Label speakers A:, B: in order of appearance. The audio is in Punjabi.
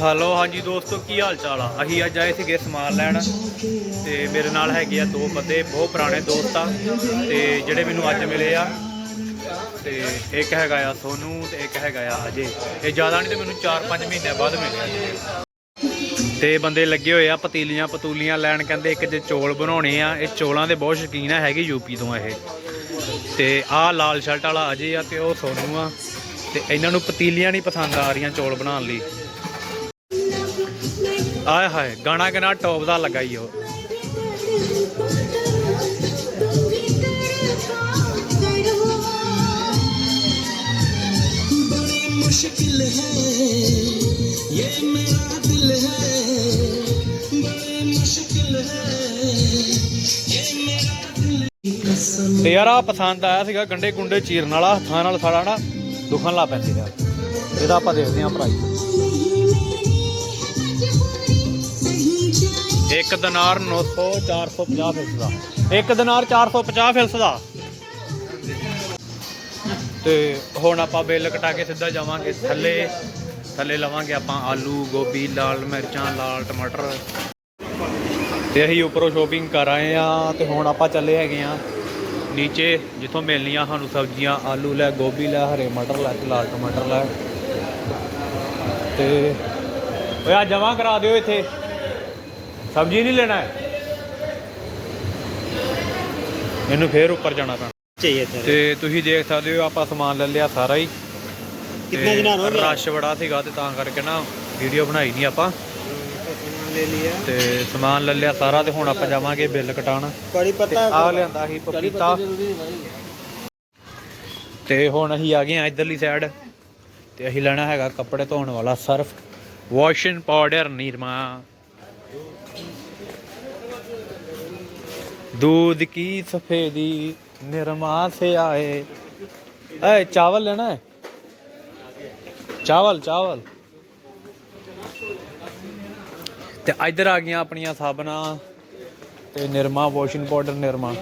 A: ਹਲੋ ਹਾਂਜੀ ਦੋਸਤੋ, ਕੀ ਹਾਲ ਚਾਲ ਆ? ਅਸੀਂ ਅੱਜ ਆਏ ਸੀਗੇ ਸਮਾਨ ਲੈਣ ਤੇ ਮੇਰੇ ਨਾਲ ਹੈਗੇ ਆ ਦੋ ਬੰਦੇ, ਬਹੁਤ ਪੁਰਾਣੇ ਦੋਸਤ ਆ ਤੇ ਜਿਹੜੇ ਮੈਨੂੰ ਅੱਜ ਮਿਲੇ ਆ। ਤੇ ਇੱਕ ਹੈਗਾ ਆ ਸੋਨੂ ਤੇ ਇੱਕ ਹੈਗਾ ਆ ਅਜੇ। ਇਹ ਜ਼ਿਆਦਾ ਨਹੀਂ ਤੇ ਮੈਨੂੰ 4-5 ਮਹੀਨਿਆਂ ਬਾਅਦ ਮਿਲਿਆ ਜੀ। ਤੇ ਬੰਦੇ ਲੱਗੇ ਹੋਏ ਆ ਪਤੀਲੀਆਂ ਪਤੂਲੀਆਂ ਲੈਣ, ਕਹਿੰਦੇ ਇੱਕ ਜੇ ਚੋਲ ਬਣਾਉਣੇ ਆ। ਇਹ ਚੋਲਾਂ ਦੇ ਬਹੁਤ ਸ਼ੌਕੀਨ ਆ, ਹੈਗੇ ਯੂਪੀ ਤੋਂ ਇਹ। ਤੇ ਆਹ ਲਾਲ ਸ਼ਰਟ ਵਾਲਾ ਅਜੇ ਆ ਤੇ ਉਹ ਸੋਨੂ ਆ। ਤੇ ਇਹਨਾਂ ਨੂੰ ਪਤੀਲੀਆਂ ਨਹੀਂ ਪਸੰਦ ਆ ਰਹੀਆਂ ਚੋਲ ਬਣਾਉਣ ਲਈ। ਆਏ ਹਾਏ ਗਾਣਾ ਕਿੰਨਾ ਟੌਪ ਦਾ ਲੱਗਾ ਈ ਉਹ
B: बड़ी मुश्किल है ये मेरा दिल है बड़ी मुश्किल है ये मेरा दिल कसम
A: ਤੇ ਯਾਰ ਆ ਪਸੰਦ ਆਇਆ ਸੀਗਾ ਗੰਡੇ ਗੁੰਡੇ ਚੀਰਨ ਵਾਲਾ ਹੱਥਾਂ ਨਾਲ ਸਾਰਾ ਨਾ ਦੁਖਣ ਲੱਗ ਪੈਂਦੀ ਯਾਰ ਇਹਦਾ ਆਪਾਂ ਦੇਖਦੇ ਹਾਂ ਪ੍ਰਾਈਸ ਇੱਕ ਦਿਨਾਰ 900 450 ਫਿਲਸ ਦਾ। ਇੱਕ ਦਿਨਾਰ 450 ਫਿਲਸ ਦਾ। ਤੇ ਹੁਣ ਆਪਾਂ ਬਿੱਲ ਕਟਾ ਕੇ ਸਿੱਧਾ ਜਾਵਾਂਗੇ। ਥੱਲੇ ਥੱਲੇ ਲਵਾਂਗੇ ਆਪਾਂ ਆਲੂ, ਗੋਭੀ, ਲਾਲ ਮਿਰਚਾਂ, ਲਾਲ ਟਮਾਟਰ। ਤੇ ਅਸੀਂ ਉੱਪਰੋਂ ਸ਼ੋਪਿੰਗ ਕਰ ਆਏ ਆ ਤੇ ਹੁਣ ਆਪਾਂ ਚੱਲੇ ਹੈਗੇ ਆ ਨੀਚੇ, ਜਿੱਥੋਂ ਮਿਲਣੀਆਂ ਸਾਨੂੰ ਸਬਜ਼ੀਆਂ, ਆਲੂ ਲੈ, ਗੋਭੀ ਲੈ, ਹਰੇ ਮਟਰ ਲੈ ਤੇ ਲਾਲ ਟਮਾਟਰ ਲੈ। ਤੇ ਓਏ ਆ ਜਮਾ ਕਰਾ ਦਿਓ ਇੱਥੇ। ਸਬਜ਼ੀ ਨਹੀਂ ਲੈਣਾ। ਇਹਨੂੰ ਫੇਰ ਉੱਪਰ ਜਾਣਾ ਪੈਣਾ। ਤੇ ਤੁਸੀਂ ਦੇਖ ਸਕਦੇ ਹੋ ਆਪਾਂ ਸਮਾਨ ਲੈ ਲਿਆ ਸਾਰਾ ਹੀ।
C: ਕਿੰਨੇ ਦਿਨਾਂ ਹੋ ਗਏ
A: ਰਸ਼ ਬੜਾ ਸੀਗਾ ਤੇ ਤਾਂ ਕਰਕੇ ਨਾ ਵੀਡੀਓ ਬਣਾਈ ਨਹੀਂ ਆਪਾਂ। ਤੇ ਸਮਾਨ ਲੈ ਲਿਆ ਸਾਰਾ ਤੇ ਹੁਣ ਆਪਾਂ ਜਾਵਾਂਗੇ ਬਿੱਲ ਕਟਾਉਣ।
C: ਕੜੀ ਪੱਤਾ
A: ਆ ਲਿਆਂਦਾ ਸੀ ਪਪੀਤਾ। ਤੇ ਹੁਣ ਅਸੀਂ ਆ ਗਏ ਆ ਇਧਰਲੀ ਸਾਈਡ ਤੇ ਅਸੀਂ ਲੈਣਾ ਹੈਗਾ ਕੱਪੜੇ ਧੋਣ ਵਾਲਾ ਸਰਫ। Washing powder Nirma. दूध की सफेदी निरमा से आए ए चावल लेना है ਚਾਵਲ ਚਾਵਲ ਤੇ ਇੱਧਰ ਆ ਗਈਆਂ ਆਪਣੀਆਂ ਸਾਬਣਾ ਤੇ ਨਿਰਮਾ ਵਾਸ਼ਿੰਗ ਪਾਊਡਰ ਨਿਰਮਾ